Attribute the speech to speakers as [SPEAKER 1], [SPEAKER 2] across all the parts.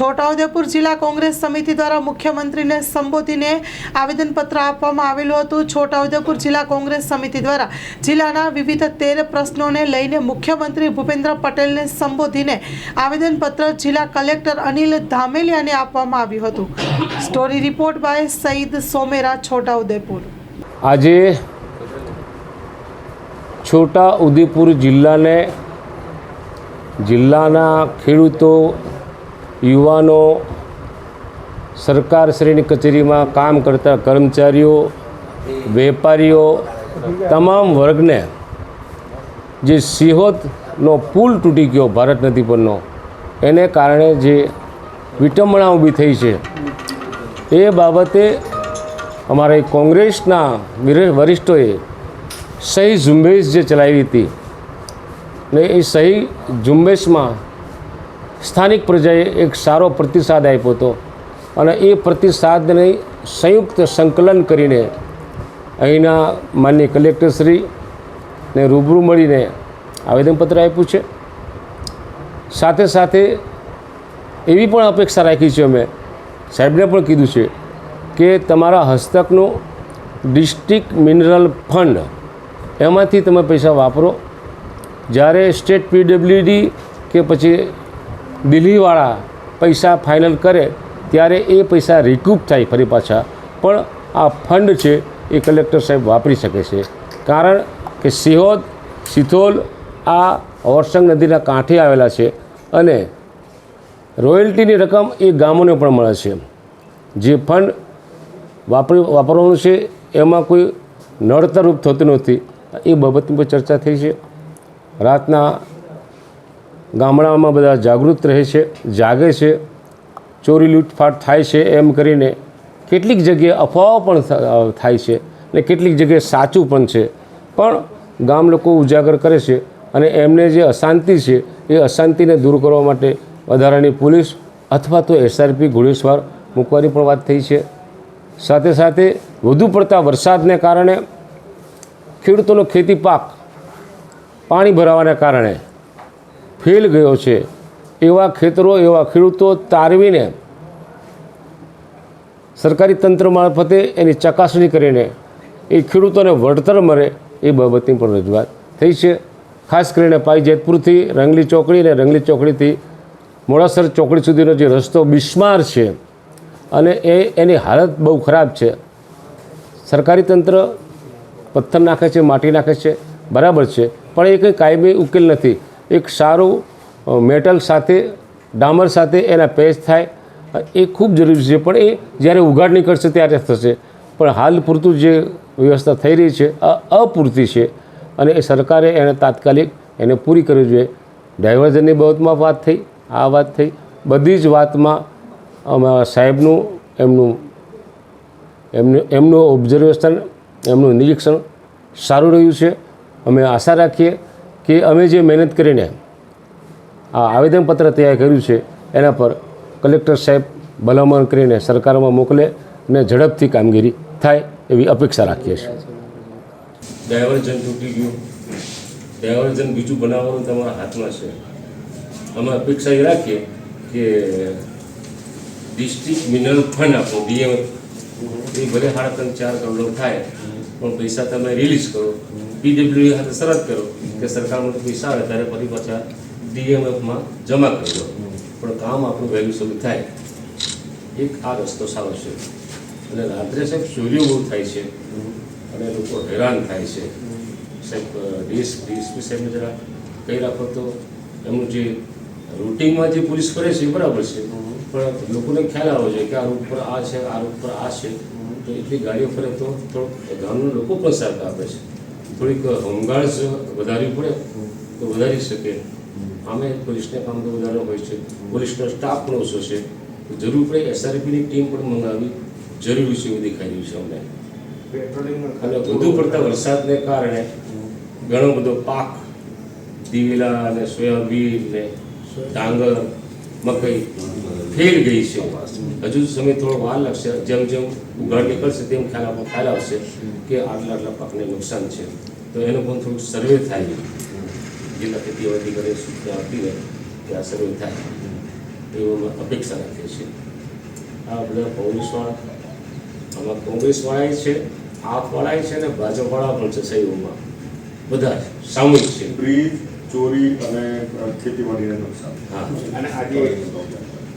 [SPEAKER 1] છોટાઉદેપુર જિલ્લા કોંગ્રેસ સમિતિ દ્વારા મુખ્યમંત્રીને સંબોધીને આવેદનપત્ર આપવામાં આવેલું હતું. છોટાઉદેપુર જિલ્લા કોંગ્રેસ સમિતિ દ્વારા જિલ્લાના વિવિધ તેર પ્રશ્નોને લઈને મુખ્યમંત્રી ભૂપેન્દ્ર પટેલને સંબોધીને આવેદનપત્ર જિલ્લા કલેક્ટર અનિલ ધામેલિયાને આપવામાં આવ્યું હતું. Story report by Saeed Somera, Chhotaudepur.
[SPEAKER 2] આજે છોટા ઉદેપુર જિલ્લાને જિલ્લાના ખેડૂતો યુવાનો સરકારશ્રીની કચેરીમાં કામ કરતા કર્મચારીઓ, વેપારીઓ, તમામ વર્ગને જે સિહોતનો પુલ તૂટી ગયો ભારત નદી પરનો, એને કારણે જે વિટંબણા ઊભી થઈ છે, એ બાબતે અમારા કોંગ્રેસના વરિષ્ઠોએ સહી ઝુંબેશ જે ચલાવી હતી, ને એ સહી ઝુંબેશમાં સ્થાનિક પ્રજાએ એક સારો પ્રતિસાદ આપ્યો હતો અને એ પ્રતિસાદને સંયુક્ત સંકલન કરીને અહીંના માન્ય કલેક્ટરશ્રીને રૂબરૂ મળીને આવેદનપત્ર આપ્યું છે. સાથે સાથે એવી પણ અપેક્ષા રાખી છે અમે, સાહેબને પણ કીધું છે કે તમારા હસ્તકનું ડિસ્ટ્રિક્ટ મિનરલ ફંડ એમાંથી તમે પૈસા વાપરો. જ્યારે સ્ટેટ પીડબ્લ્યુડી કે પછી દિલ્હીવાળા પૈસા ફાઇનલ કરે, ત્યારે એ પૈસા રિકૂપ થાય ફરી પાછા. પણ આ ફંડ છે એ કલેક્ટર સાહેબ વાપરી શકે છે. કારણ કે સિહોદ, સિથોલ આ ઓરસંગ નદીના કાંઠે આવેલા છે અને રોયલ્ટીની રકમ એ ગામોને પણ મળે છે. જે ફંડ વાપરી, વાપરવાનું છે, એમાં કોઈ નડતરરૂપ થતું નથી. એ બાબતની પર ચર્ચા થઈ છે. રાતના ગામડામાં બધા જાગૃત રહે છે, જાગે છે, ચોરી લૂંટફાટ થાય છે એમ કરીને કેટલીક જગ્યાએ અફવાઓ પણ થાય છે અને કેટલીક જગ્યાએ સાચું પણ છે. પણ ગામ લોકો ઉજાગર કરે છે અને એમને જે અશાંતિ છે એ અશાંતિને દૂર કરવા માટે વધારાની પોલીસ અથવા તો એસઆરપી ઘોડેસવાર મૂકવાની પણ વાત થઈ છે. સાથે સાથે વધુ પડતા વરસાદને કારણે ખેડૂતોનો ખેતી પાક પાણી ભરાવાના કારણે ફેલ ગયો છે. એવા ખેતરો, એવા ખેડૂતો તારવીને સરકારી તંત્ર મારફતે એની ચકાસણી કરીને એ ખેડૂતોને વળતર મળે એ બાબતની પણ રજૂઆત થઈ છે. ખાસ કરીને પાઈ જેતપુરથી રંગલી ચોકડી અને રંગલી ચોકડીથી મોડાસર ચોકડી સુધીનો જે રસ્તો બિસ્માર છે અને એ, એની હાલત બહુ ખરાબ છે. સરકારી તંત્ર પથ્થર નાખે છે, માટી નાખે છે, બરાબર છે. પણ એ કંઈ કાયમી ઉકેલ નથી. એક સારું મેટલ સાથે, ડામર સાથે એના પેચ થાય. એ ખૂબ જરૂરી છે, પણ એ જ્યારે ઉઘાડ નીકળશે ત્યારે થશે. પણ હાલ પૂરતું જે વ્યવસ્થા થઈ રહી છે, અ, અપૂરતી છે, અને એ સરકારે એને તાત્કાલિક એને પૂરી કરવી જોઈએ. ડાયવર્ઝનની બાબતમાં વાત થઈ, આ વાત થઈ. બધી જ વાતમાં અમારા સાહેબનું, એમનું એમનું એમનું ઓબ્ઝર્વેશન, એમનું નિરીક્ષણ સારું રહ્યું છે. અમે આશા રાખીએ કે અમે જે મહેનત કરીને આ આવેદનપત્ર તૈયાર કર્યું છે, એના પર કલેક્ટર સાહેબ ભલામણ કરીને સરકારમાં મોકલે અને ઝડપથી કામગીરી થાય એવી અપેક્ષા રાખીએ છીએ. ડાયવર્જન તૂટી ગયું. ડાયવર્જન બીજું બનાવવાનું તમારા હાથમાં છે. અમે અપેક્ષા એ રાખીએ કે ડિસ્ટ્રિક્ટ મિનરલ ફંડ આપણું ડીએમ એ ભલે સાડા ત્રણ ચાર કરોડ થાય પણ પૈસા તમે રિલીઝ કરો. પીડબ્લ્યુ સાથે શરત કરો કે સરકારમાંથી પૈસા આવે ત્યારે ફરી પાછા ડીએમએફમાં જમા કરી દો. પણ કામ આપણું વહેલું શરૂ થાય. એક આ રસ્તો સારો છે. અને રાત્રે સાહેબ ચોરીઓ બહુ થાય છે. અને લોકો હેરાન થાય છે. સાહેબ ડીએસ ડીએસપી સાહેબને જરા કહી રાખો તો એમનું જે રૂટિનમાં જે પોલીસ કરે છે એ બરાબર છે. પણ લોકોને ખ્યાલ આવવો જોઈએ કે આ રૂટ પર આ છે, આ રૂટ પર આ છે. તો એટલી ગાડીઓ ફરે તો થોડુંક ગામના લોકો પણ સાથ આપે છે. થોડીક હોમગાર્ડ વધારવી પડે તો વધારી શકે. આમે પોલીસને કામ તો વધારે હોય છે. પોલીસનો સ્ટાફ પણ ઓછો છે. જરૂર પડે એસઆરપીની ટીમ પણ મંગાવી. જરૂરી છે એવું દેખાઈ રહ્યું છે અમને. અને વધુ પડતા વરસાદને કારણે ઘણો બધો પાક, દિવેલા અને સોયાબીન ને ડાંગર મકઈ ફેલ ગઈ છે. હજુ સમય થોડો વાર લાગશે. જેમ જેમ ઉગાડ નીકળશે તેમ ખ્યાલ ખ્યાલ આવશે કે આટલા આટલા પાકને નુકસાન છે. તો એનું પણ થોડુંક સર્વે થાય. જિલ્લા ખેતી અધિકારી સૂચના આપી હોય કે આ સર્વે થાય. એવો અપેક્ષા રાખીએ છીએ. આ બધા કોંગ્રેસવાળા આમાં કોંગ્રેસવાળાએ છે આપવાળાએ છે ને ભાજપવાળા પણ છે સહયોગમાં. બધા સામૂહિક છે.
[SPEAKER 3] ચોરી અને ખેતીવાડીને નુકસાન.
[SPEAKER 2] હા.
[SPEAKER 4] અને આજે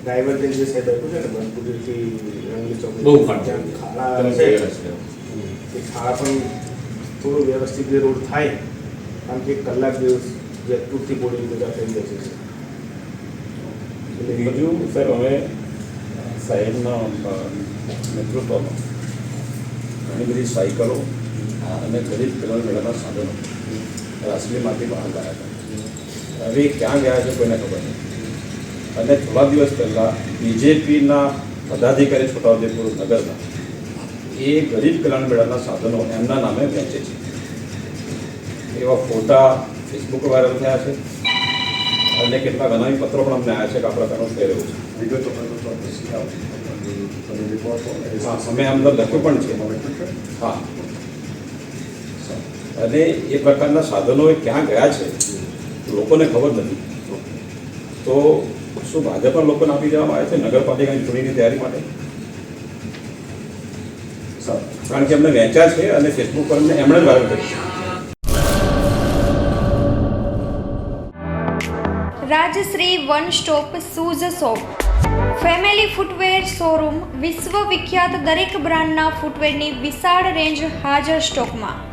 [SPEAKER 4] ડાયવર્જન જે સાહેબ આપ્યું છે ને બનપુરીથી રંગલી ચોક
[SPEAKER 2] બહુ
[SPEAKER 4] ખાડા છે. એ ખાડા પણ થોડું વ્યવસ્થિત જે રોડ થાય કારણ કે કલાક દિવસ જેતપુરથી બોડી બધા થઈ જશે છે. એટલે
[SPEAKER 3] બીજું સર અમે સાહેબના નેતૃત્વમાં ઘણી બધી સાયકલો અને ગરીબ કલ્યાણ મેળાના સાધનો રાસલીમાંથી બહાર લાયા હતા. હવે ક્યાં ગયા છે કોઈને ખબર નથી અને થોડા દિવસ પહેલાં બીજેપીના પદાધિકારી છોટાઉદેપુર નગરના એ ગરીબ કલ્યાણ મેળાના સાધનો એમના નામે વેચે છે. એવા ફોટા ફેસબુક વાયરલ થયા છે. અને કેટલાક અનામી પત્રો પણ અમને આવ્યા છે કે આ પ્રકારનું થઈ રહ્યું છે હા અમે અંદર લખ્યું પણ છે. હા. અને એ પ્રકારના સાધનો ક્યાં ગયા છે? લોકોને ખબર નથી. તો શું ભાજપના લોકોને આપી દેવામાં આવે છે? નગરપાલિકાની ચૂંટણીની તૈયારી માટે? કારણ કે એમને વેચ્યા છે અને ફેસબુક પર એમણે જ વાયરલ કરી
[SPEAKER 5] Rajshree one stop shoes shop family footwear showroom વિશ્વ વિખ્યાત દરેક બ્રાન્ડના ફૂટવેરની વિશાળ રેન્જ હાજર સ્ટોકમાં.